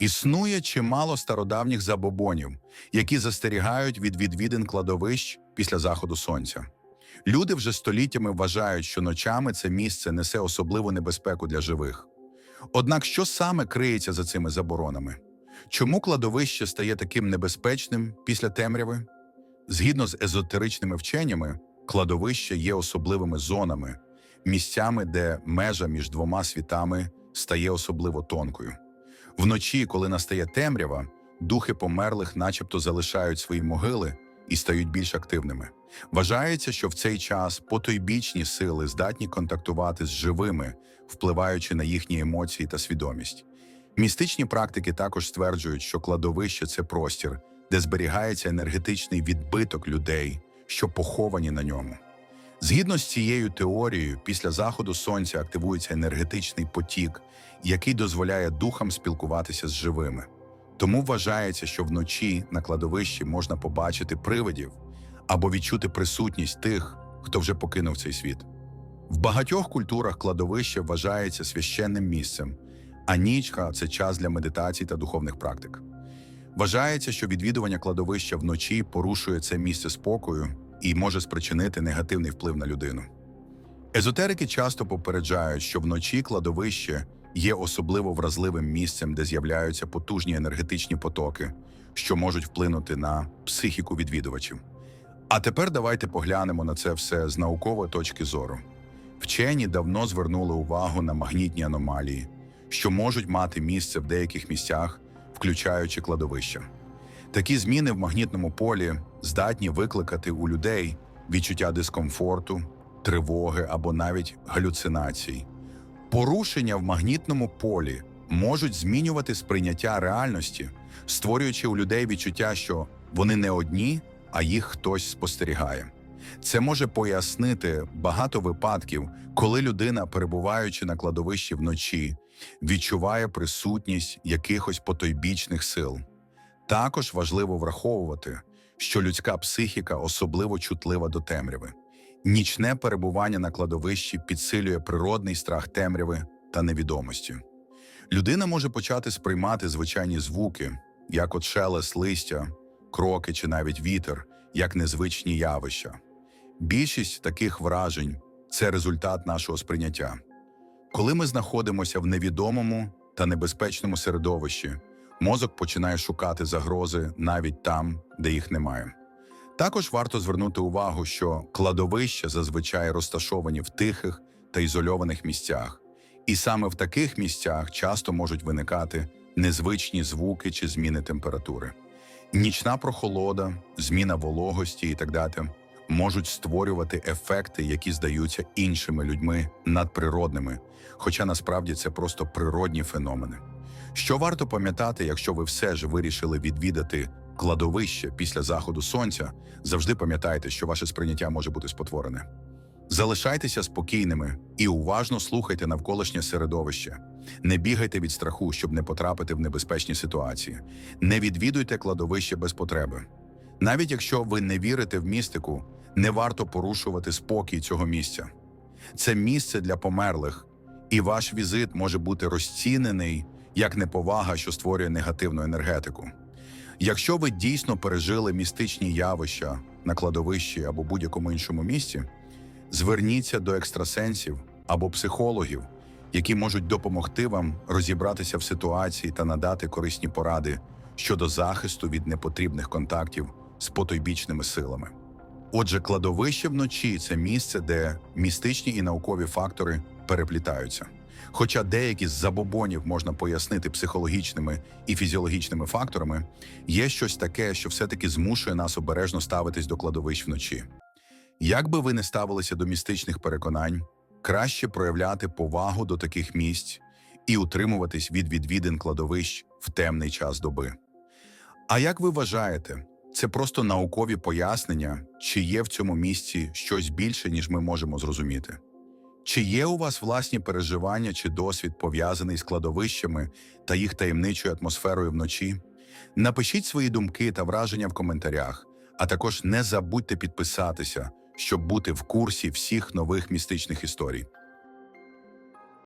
Існує чимало стародавніх забобонів, які застерігають від відвідин кладовищ після заходу сонця. Люди вже століттями вважають, що ночами це місце несе особливу небезпеку для живих. Однак що саме криється за цими заборонами? Чому кладовище стає таким небезпечним після темряви? Згідно з езотеричними вченнями, кладовище є особливими зонами, місцями, де межа між двома світами стає особливо тонкою. Вночі, коли настає темрява, духи померлих начебто залишають свої могили і стають більш активними. Вважається, що в цей час потойбічні сили здатні контактувати з живими, впливаючи на їхні емоції та свідомість. Містичні практики також стверджують, що кладовище це простір, де зберігається енергетичний відбиток людей, що поховані на ньому. Згідно з цією теорією, після заходу сонця активується енергетичний потік, який дозволяє духам спілкуватися з живими. Тому вважається, що вночі на кладовищі можна побачити привидів або відчути присутність тих, хто вже покинув цей світ. В багатьох культурах кладовище вважається священним місцем, а нічка це час для медитацій та духовних практик. Вважається, що відвідування кладовища вночі порушує це місце спокою і може спричинити негативний вплив на людину. Езотерики часто попереджають, що вночі кладовище є особливо вразливим місцем, де з'являються потужні енергетичні потоки, що можуть вплинути на психіку відвідувачів. А тепер давайте поглянемо на це все з наукової точки зору. Вчені давно звернули увагу на магнітні аномалії, що можуть мати місце в деяких місцях, включаючи кладовища. Такі зміни в магнітному полі здатні викликати у людей відчуття дискомфорту, тривоги або навіть галюцинацій. Порушення в магнітному полі можуть змінювати сприйняття реальності, створюючи у людей відчуття, що вони не одні, а їх хтось спостерігає. Це може пояснити багато випадків, коли людина, перебуваючи на кладовищі вночі, відчуває присутність якихось потойбічних сил. Також важливо враховувати, що людська психіка особливо чутлива до темряви. Нічне перебування на кладовищі підсилює природний страх темряви та невідомості. Людина може почати сприймати звичайні звуки, як от шелест листя, кроки чи навіть вітер, як незвичні явища. Більшість таких вражень це результат нашого сприйняття. Коли ми знаходимося в невідомому та небезпечному середовищі, мозок починає шукати загрози навіть там, де їх немає. Також варто звернути увагу, що кладовища зазвичай розташовані в тихих та ізольованих місцях, і саме в таких місцях часто можуть виникати незвичні звуки чи зміни температури. Нічна прохолода, зміна вологості і так далі можуть створювати ефекти, які здаються іншими людьми надприродними, хоча насправді це просто природні феномени. Що варто пам'ятати, якщо ви все ж вирішили відвідати кладовище після заходу сонця, завжди пам'ятайте, що ваше сприйняття може бути спотворене. Залишайтеся спокійними і уважно слухайте навколишнє середовище. Не бігайте від страху, щоб не потрапити в небезпечні ситуації. Не відвідуйте кладовище без потреби. Навіть якщо ви не вірите в містику, не варто порушувати спокій цього місця. Це місце для померлих, і ваш візит може бути розцінений як неповага, що створює негативну енергетику. Якщо ви дійсно пережили містичні явища на кладовищі або будь-якому іншому місці, зверніться до екстрасенсів або психологів, які можуть допомогти вам розібратися в ситуації та надати корисні поради щодо захисту від непотрібних контактів з потойбічними силами. Отже, кладовище вночі це місце, де містичні і наукові фактори переплітаються. Хоча деякі з забобонів можна пояснити психологічними і фізіологічними факторами, є щось таке, що все-таки змушує нас обережно ставитись до кладовищ вночі. Як би ви не ставилися до містичних переконань, краще проявляти повагу до таких місць і утримуватись від відвідин кладовищ в темний час доби. А як ви вважаєте, це просто наукові пояснення, чи є в цьому місці щось більше, ніж ми можемо зрозуміти? Чи є у вас власні переживання чи досвід пов'язаний з кладовищами та їх таємничою атмосферою вночі? Напишіть свої думки та враження в коментарях, а також не забудьте підписатися, щоб бути в курсі всіх нових містичних історій.